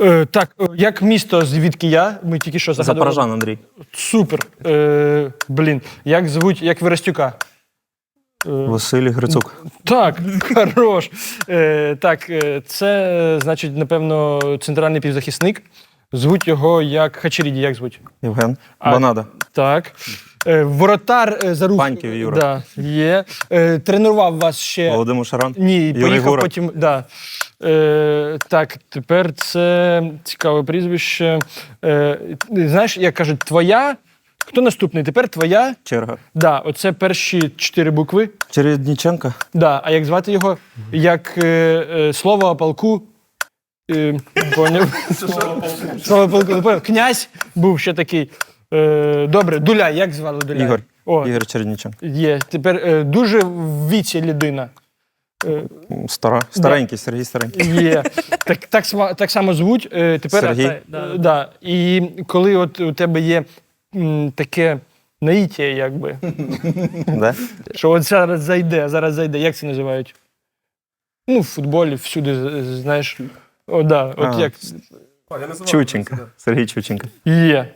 Е, так, е, як місто, звідки я? Ми тільки що загадували. Запорожан, Андрій. Супер. Е, блін, як звуть, як Верестюка? Е, Василій Грицук. так, хорош. Е, так, е, це, е, значить, напевно, центральний півзахисник. Звуть його як Хачеріді, як звуть? Євген. А- Банада. Так. Е, воротар е, за рух. Паньків Юра. Да, є. Е, тренував вас ще. Володимир Шаран. Ні, Юрій поїхав Гура. потім. Да. Е, так, тепер це цікаве прізвище. Е, знаєш, як кажуть, твоя. Хто наступний? Тепер твоя. Черга. Да, оце перші чотири букви. Чередніченка. Да. А як звати його? Як е, е, слово о полку. Е, поняв? Слово о полку. поняв. Князь був ще такий. Е, добре, Дуля, як звали Дуля? Ігор. О, Ігор Чередніченко. є. Тепер е, дуже в віці людина. Е, Стара. Старенький, Сергій Старенький. Є. Так, так, так само звуть. Е, тепер, Сергій. Е, Да. І коли от у тебе є м, таке наїття, якби, Да? що от зараз зайде, зараз зайде, як це називають? Ну, в футболі всюди, знаєш. О, да, от А. як Чученка. Сергій Чученка. є.